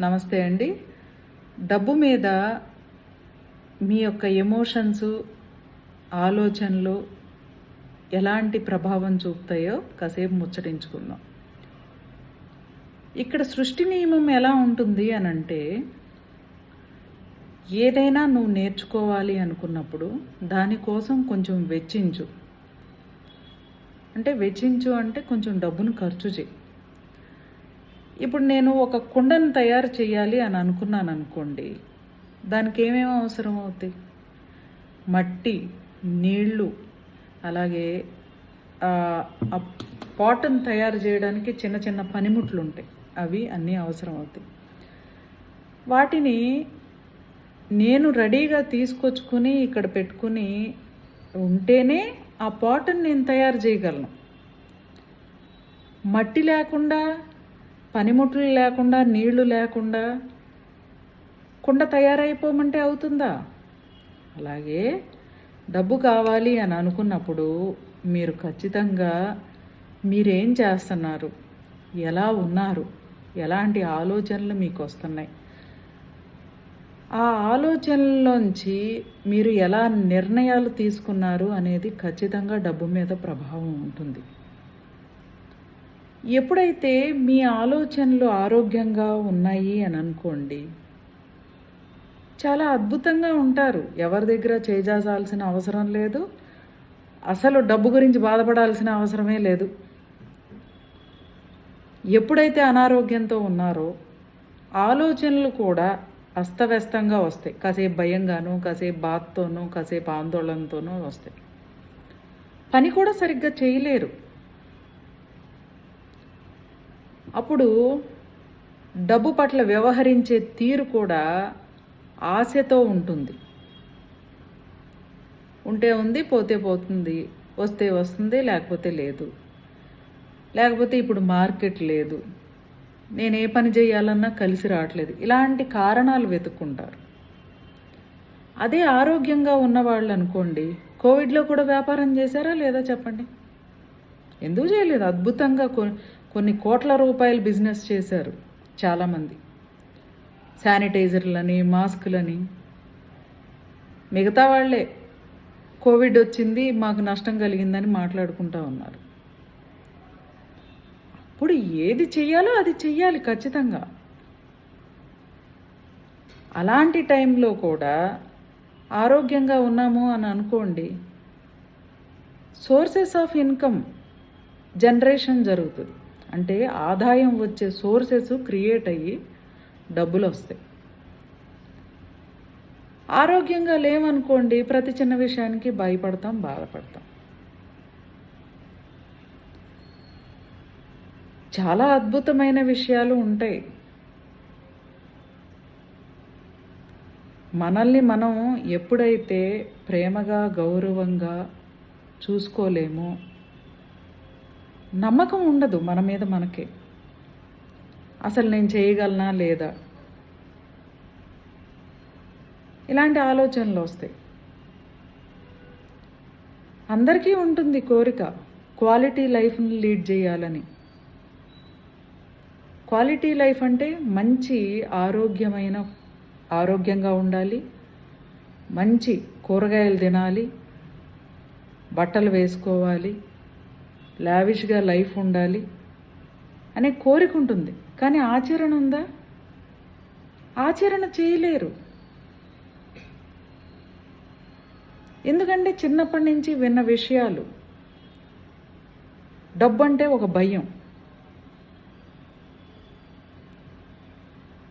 నమస్తే అండి. డబ్బు మీద మీ యొక్క ఎమోషన్స్ ఆలోచనలు ఎలాంటి ప్రభావం చూపుతాయో కాసేపు ముచ్చటించుకుందాం. ఇక్కడ సృష్టి నియమం ఎలా ఉంటుంది అని అంటే ఏదైనా నువ్వు నేర్చుకోవాలి అనుకున్నప్పుడు దానికోసం కొంచెం వెచ్చించు. అంటే వెచ్చించు అంటే కొంచెం డబ్బును ఖర్చు చేయి. ఇప్పుడు నేను ఒక కుండను తయారు చేయాలి అని అనుకున్నాను అనుకోండి దానికి ఏమేమి అవసరం అవుతాయి మట్టి నీళ్ళు అలాగే ఆ పాటను తయారు చేయడానికి చిన్న చిన్న పనిముట్లు ఉంటాయి అవి అన్నీ అవసరం అవుతాయి వాటిని నేను రెడీగా తీసుకొచ్చుకుని ఇక్కడ పెట్టుకుని ఉంటేనే ఆ పాటను నేను తయారు చేయగలను. మట్టి లేకుండా పనిముట్లు లేకుండా నీళ్ళు లేకుండా కుండ తయారైపోమంటే అవుతుందా? అలాగే డబ్బు కావాలి అని అనుకున్నప్పుడు మీరు ఖచ్చితంగా మీరేం చేస్తున్నారు? ఎలా ఉన్నారు? ఎలాంటి ఆలోచనలు మీకు వస్తున్నాయి ఆ ఆలోచనలోంచి మీరు ఎలా నిర్ణయాలు తీసుకున్నారు అనేది ఖచ్చితంగా డబ్బు మీద ప్రభావం ఉంటుంది. ఎప్పుడైతే మీ ఆలోచనలు ఆరోగ్యంగా ఉన్నాయి అని అనుకోండి చాలా అద్భుతంగా ఉంటారు. ఎవరి దగ్గర చేజాల్సిన అవసరం లేదు. అసలు డబ్బు గురించి బాధపడాల్సిన అవసరమే లేదు. ఎప్పుడైతే అనారోగ్యంతో ఉన్నారో ఆలోచనలు కూడా అస్తవ్యస్తంగా వస్తాయి. కాసేపు భయంగాను కాసేపు బాధతోనూ కాసేపు ఆందోళనతోనూ వస్తాయి. పని కూడా సరిగ్గా చేయలేరు. అప్పుడు డబ్బు పట్ల వ్యవహరించే తీరు కూడా ఆశతో ఉంటుంది. ఉంటే ఉంది పోతే పోతుంది వస్తే వస్తుంది లేకపోతే లేదు. లేకపోతే ఇప్పుడు మార్కెట్ లేదు. నేను ఏ పని చేయాలన్నా కలిసి రావట్లేదు. ఇలాంటి కారణాలు వెతుక్కుంటారు. అదే ఆరోగ్యంగా ఉన్నవాళ్ళు అనుకోండి కోవిడ్లో కూడా వ్యాపారం చేశారా లేదా చెప్పండి? ఎందుకు చేయలేదు? అద్భుతంగా కొ- కొన్ని కోట్ల రూపాయలు బిజినెస్ చేశారు చాలామంది. శానిటైజర్లని మాస్కులని. మిగతా వాళ్ళే. కోవిడ్ వచ్చింది మాకు నష్టం కలిగిందని మాట్లాడుకుంటా ఉన్నారు. ఇప్పుడు ఏది చెయ్యాలో అది చెయ్యాలి ఖచ్చితంగా. అలాంటి టైంలో కూడా ఆరోగ్యంగా ఉన్నాము అని అనుకోండి సోర్సెస్ ఆఫ్ ఇన్కమ్ జనరేషన్ జరుగుతుంది. అంటే ఆదాయం వచ్చే సోర్సెస్ క్రియేట్ అయ్యి డబ్బులు వస్తాయి. ఆరోగ్యంగా లేవనుకోండి ప్రతి చిన్న విషయానికి భయపడతాం బాధపడతాం. చాలా అద్భుతమైన విషయాలు ఉంటాయి. మనల్ని మనం ఎప్పుడైతే ప్రేమగా గౌరవంగా చూసుకోలేమో నమ్మకం ఉండదు మన మీద మనకే. అసలు నేను చేయగలనా లేదా? ఇలాంటి ఆలోచనలు వస్తాయి. అందరికీ ఉంటుంది కోరిక క్వాలిటీ లైఫ్ని లీడ్ చేయాలని. క్వాలిటీ లైఫ్ అంటే మంచి ఆరోగ్యమైన ఆరోగ్యంగా ఉండాలి మంచి కూరగాయలు తినాలి బట్టలు వేసుకోవాలి లావిష్గా లైఫ్ ఉండాలి అనే కోరిక ఉంటుంది. కానీ ఆచరణ ఉందా? ఆచరణ చేయలేరు. ఎందుకంటే చిన్నప్పటి నుంచి విన్న విషయాలు. డబ్బు అంటే ఒక భయం.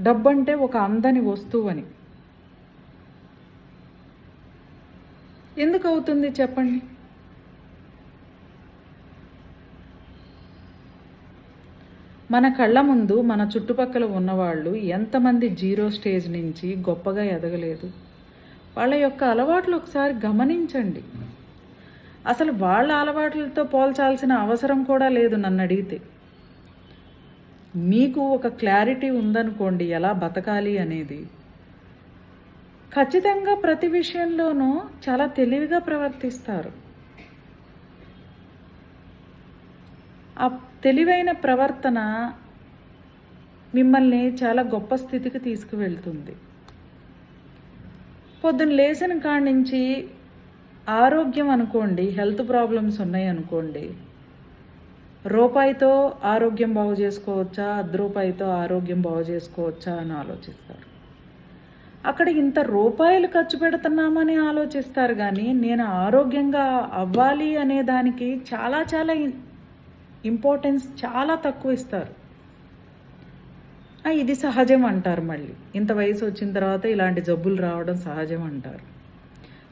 డబ్బు అంటే ఒక అందని వస్తువు అని. ఎందుకు అవుతుంది చెప్పండి? మన కళ్ళ ముందు మన చుట్టుపక్కల ఉన్నవాళ్ళు ఎంతమంది జీరో స్టేజ్ నుంచి గొప్పగా ఎదగలేదు. వాళ్ళ యొక్క అలవాట్లు ఒకసారి గమనించండి. అసలు వాళ్ళ అలవాట్లతో పోల్చాల్సిన అవసరం కూడా లేదు నన్ను అడిగితే. మీకు ఒక క్లారిటీ ఉందనుకోండి ఎలా బతకాలి అనేది. ఖచ్చితంగా ప్రతి విషయంలోనూ చాలా తెలివిగా ప్రవర్తిస్తారు. ఆ తెలివైన ప్రవర్తన మిమ్మల్ని చాలా గొప్ప స్థితికి తీసుకువెళ్తుంది. పొద్దున్న లేచిన కాడి నుంచి ఆరోగ్యం అనుకోండి హెల్త్ ప్రాబ్లమ్స్ ఉన్నాయి అనుకోండి రూపాయితో ఆరోగ్యం బాగు చేసుకోవచ్చా అర్ధ రూపాయితో ఆరోగ్యం బాగు చేసుకోవచ్చా అని ఆలోచిస్తారు. అక్కడ ఇంత రూపాయలు ఖర్చు పెడుతున్నామని ఆలోచిస్తారు కానీ నేను ఆరోగ్యంగా అవ్వాలి అనే దానికి చాలా చాలా ఇంపార్టెన్స్ చాలా తక్కువ ఇస్తారు. ఇది సహజం అంటారు మళ్ళీ. ఇంత వయసు వచ్చిన తర్వాత ఇలాంటి జబ్బులు రావడం సహజం అంటారు.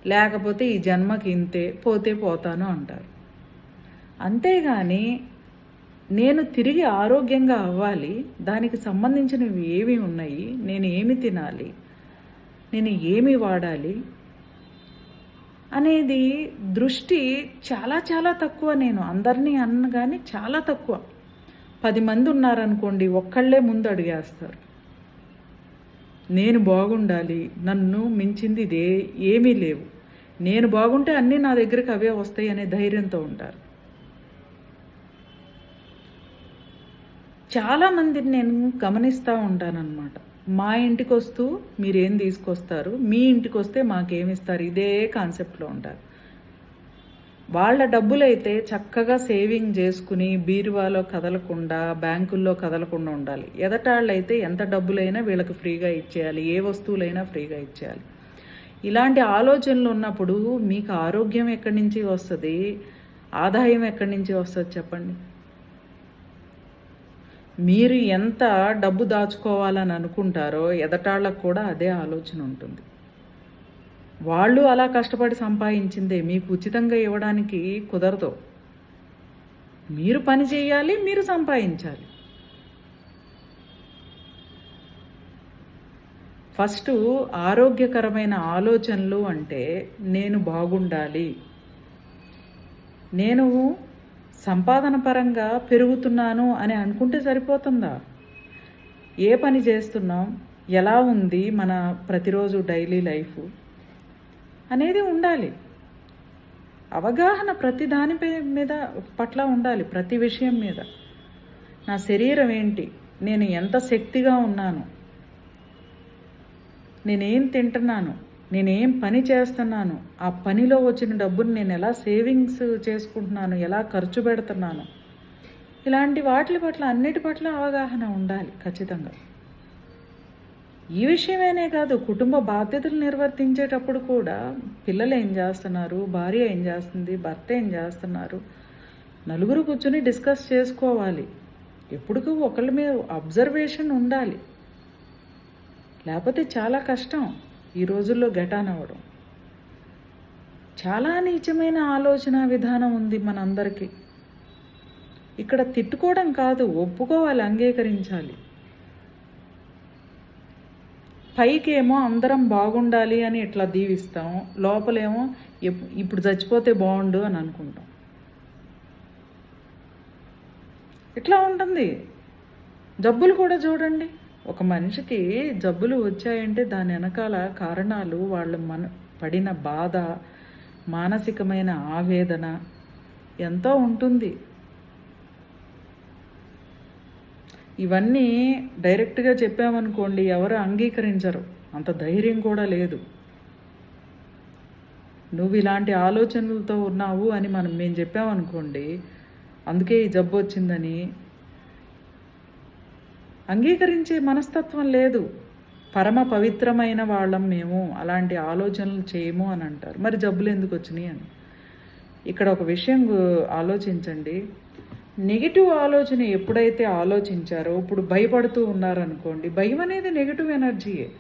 లేకపోతే ఈ జన్మకి ఇంతే పోతే పోతాను అంటారు. అంతేగాని నేను తిరిగి ఆరోగ్యంగా అవ్వాలి దానికి సంబంధించినవి ఏమి ఉన్నాయి నేను ఏమి తినాలి నేను ఏమి వాడాలి అనేది దృష్టి చాలా చాలా తక్కువ నేను అందరినీ అన్న కానీ చాలా తక్కువ. పది మంది ఉన్నారనుకోండి ఒక్కళ్ళే ముందు అడిగేస్తారు. నేను బాగుండాలి నన్ను మించింది ఇదే ఏమీ లేవు. నేను బాగుంటే అన్నీ నా దగ్గరికి అవే వస్తాయి అనే ధైర్యంతో ఉంటారు. చాలామందిని నేను గమనిస్తూ ఉంటానన్నమాట. మా ఇంటికి వస్తూ మీరేం తీసుకొస్తారు? మీ ఇంటికి వస్తే మాకేమిస్తారు? ఇదే కాన్సెప్ట్లో ఉంటారు. వాళ్ళ డబ్బులైతే చక్కగా సేవింగ్ చేసుకుని బీరువాలో కదలకుండా బ్యాంకుల్లో కదలకుండా ఉండాలి. ఎదటాళ్ళైతే ఎంత డబ్బులైనా వీళ్ళకి ఫ్రీగా ఇచ్చేయాలి. ఏ వస్తువులైనా ఫ్రీగా ఇచ్చేయాలి. ఇలాంటి ఆలోచనలు ఉన్నప్పుడు మీకు ఆరోగ్యం ఎక్కడి నుంచి వస్తుంది? ఆదాయం ఎక్కడి నుంచి వస్తుంది చెప్పండి? మీరు ఎంత డబ్బు దాచుకోవాలని అనుకుంటారో ఎదటాళ్ళకు కూడా అదే ఆలోచన ఉంటుంది. వాళ్ళు అలా కష్టపడి సంపాదించిందే మీకు ఉచితంగా ఇవ్వడానికి కుదరదు. మీరు పని చేయాలి మీరు సంపాదించాలి. ఫస్ట్ ఆరోగ్యకరమైన ఆలోచనలు అంటే నేను బాగుండాలి. నేను సంపాదన పరంగా పెరుగుతున్నాను అని అనుకుంటే సరిపోతుందా? ఏ పని చేస్తున్నాం? ఎలా ఉంది మన ప్రతిరోజు డైలీ లైఫ్? అనేది ఉండాలి. అవగాహన ప్రతి దానిపై మీద పట్ల ఉండాలి ప్రతి విషయం మీద. నా శరీరం ఏంటి? నేను ఎంత శక్తిగా ఉన్నాను? నేనేం తింటున్నాను? నేనేం పని చేస్తున్నాను ఆ పనిలో వచ్చిన డబ్బుని నేను ఎలా సేవింగ్స్ చేసుకుంటున్నాను ఎలా ఖర్చు పెడుతున్నాను? ఇలాంటి వాటి పట్ల అన్నిటి పట్ల అవగాహన ఉండాలి ఖచ్చితంగా. ఈ విషయమేనే కాదు కుటుంబ బాధ్యతలు నిర్వర్తించేటప్పుడు కూడా పిల్లలు ఏం చేస్తున్నారు భార్య ఏం చేస్తుంది భర్త ఏం చేస్తున్నారు నలుగురు కూర్చొని డిస్కస్ చేసుకోవాలి. ఎప్పుడుకు ఒకళ్ళ మీద అబ్జర్వేషన్ ఉండాలి. లేకపోతే చాలా కష్టం. ఈ రోజుల్లో గెటాన్ అవ్వడం చాలా నీచమైన ఆలోచన విధానం ఉంది మనందరికీ. ఇక్కడ తిట్టుకోవడం కాదు ఒప్పుకోవాలి అంగీకరించాలి. పైకేమో అందరం బాగుండాలి అని ఇట్లా దీవిస్తాం లోపలేమో ఇప్పుడు చచ్చిపోతే బాగుండు అని అనుకుంటాం. ఇట్లా ఉంటుంది. జబ్బులు కూడా చూడండి. ఒక మనిషికి జబ్బులు వచ్చాయంటే దాని వెనకాల కారణాలు వాళ్ళ మన పడిన బాధ మానసికమైన ఆవేదన ఎంతో ఉంటుంది. ఇవన్నీ డైరెక్ట్గా చెప్పామనుకోండి ఎవరు అంగీకరించరు. అంత ధైర్యం కూడా లేదు. నువ్వు ఇలాంటి ఆలోచనలతో ఉన్నావు అని మనం మేము చెప్పామనుకోండి అందుకే ఈ జబ్బు వచ్చిందని అంగీకరించే మనస్తత్వం లేదు. పరమ పవిత్రమైన వాళ్ళం మేము. అలాంటి ఆలోచనలు చేయము అని అంటారు. మరి జబ్బులు ఎందుకు వచ్చినాయి అని. ఇక్కడ ఒక విషయం ఆలోచించండి. నెగిటివ్ ఆలోచన ఎప్పుడైతే ఆలోచించారో ఇప్పుడు భయపడుతూ ఉన్నారనుకోండి భయం అనేది నెగిటివ్ ఎనర్జీయే.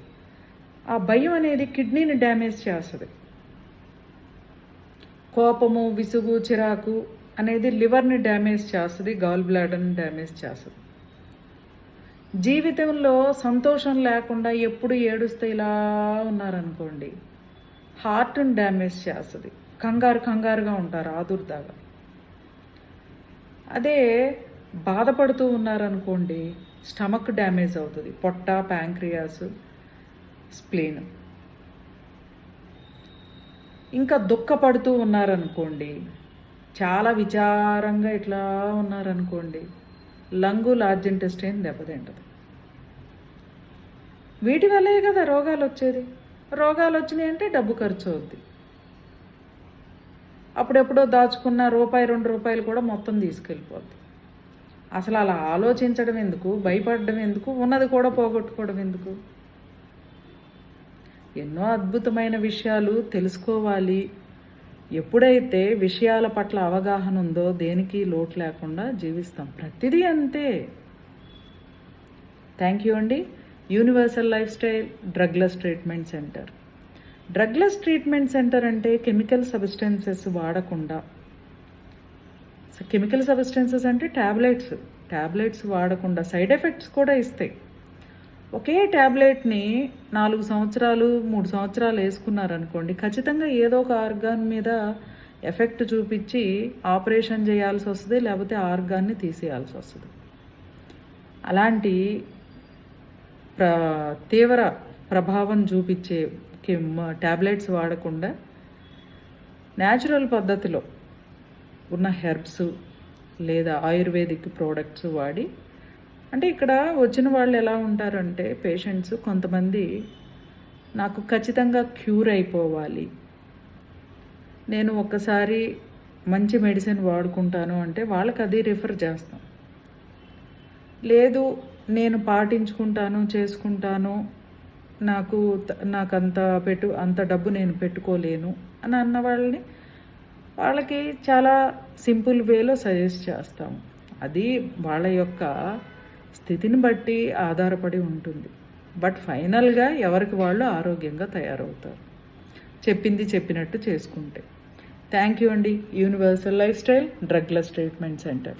ఆ భయం అనేది కిడ్నీని డ్యామేజ్ చేస్తుంది. కోపము విసుగు చిరాకు అనేది లివర్ని డ్యామేజ్ చేస్తుంది గాల్ బ్లాడర్ని డ్యామేజ్ చేస్తుంది. జీవితంలో సంతోషం లేకుండా ఎప్పుడు ఏడుస్తే ఇలా ఉన్నారనుకోండి హార్ట్ని డ్యామేజ్ చేస్తుంది. కంగారు కంగారుగా ఉంటారు ఆదుర్దాగా. అదే బాధపడుతూ ఉన్నారనుకోండి స్టమక్ డ్యామేజ్ అవుతుంది. పొట్ట ప్యాంక్రియాస్ స్ప్లీన్ ఇంకా దుఃఖపడుతూ ఉన్నారనుకోండి చాలా విచారంగా ఇట్లా ఉన్నారనుకోండి లంగు లార్జ్ ఇంటెస్టైన్ దెబ్బతింటది. వీటి వల్లే కదా రోగాలు వచ్చేది రోగాలు వచ్చినాయి అంటే డబ్బు ఖర్చు అవుద్ది అప్పుడెప్పుడో దాచుకున్న రూపాయి రెండు రూపాయలు కూడా మొత్తం తీసుకెళ్ళిపోద్ది. అసలు అలా ఆలోచించడం ఎందుకు? భయపడడం ఎందుకు? ఉన్నది కూడా పోగొట్టుకోవడం ఎందుకు? ఎన్నో అద్భుతమైన విషయాలు తెలుసుకోవాలి. ఎప్పుడైతే విషయాల పట్ల అవగాహన ఉందో దేనికి లోటు లేకుండా జీవిస్తాం. ప్రతిదీ అంతే. థ్యాంక్ యూ అండి. Universal life style drugless treatment centre drugless treatment centre అంటే కెమికల్ సబ్స్టెన్సెస్ వాడకుండా. కెమికల్ సబ్స్టెన్సెస్ అంటే ట్యాబ్లెట్స్ ట్యాబ్లెట్స్ వాడకుండా. సైడ్ ఎఫెక్ట్స్ కూడా ఇస్తాయి. ఒకే ట్యాబ్లెట్ని నాలుగు సంవత్సరాలు మూడు సంవత్సరాలు వేసుకున్నారనుకోండి ఖచ్చితంగా ఏదో ఒక ఆర్గాన్ మీద ఎఫెక్ట్ చూపించి ఆపరేషన్ చేయాల్సి వస్తుంది లేకపోతే ఆర్గాన్ని తీసేయాల్సి వస్తుంది. అలాంటి ప్ర తీవ్ర ప్రభావం చూపించే ట్యాబ్లెట్స్ వాడకుండా న్యాచురల్ పద్ధతిలో ఉన్న హెర్బ్స్ లేదా ఆయుర్వేదిక్ ప్రోడక్ట్స్ వాడి అంటే ఇక్కడ వచ్చిన వాళ్ళు ఎలా ఉంటారంటే పేషెంట్స్ కొంతమంది నాకు ఖచ్చితంగా క్యూర్ అయిపోవాలి. నేను ఒకసారి మంచి మెడిసిన్ వాడుకుంటాను అంటే వాళ్ళకి అది రిఫర్ చేస్తాం. లేదు నేను పాటించుకుంటాను చేసుకుంటాను నాకు నాకు అంత పెట్టు అంత డబ్బు నేను పెట్టుకోలేను అని అన్న వాళ్ళని వాళ్ళకి చాలా సింపుల్ వేలో సజెస్ట్ చేస్తాము అది వాళ్ళ యొక్క స్థితిని బట్టి ఆధారపడి ఉంటుంది. బట్ ఫైనల్గా ఎవరికి వాళ్ళు ఆరోగ్యంగా తయారవుతారు. చెప్పింది చెప్పినట్టు చేసుకుంటే. థ్యాంక్ యూ అండి. Universal life style drugless treatment centre.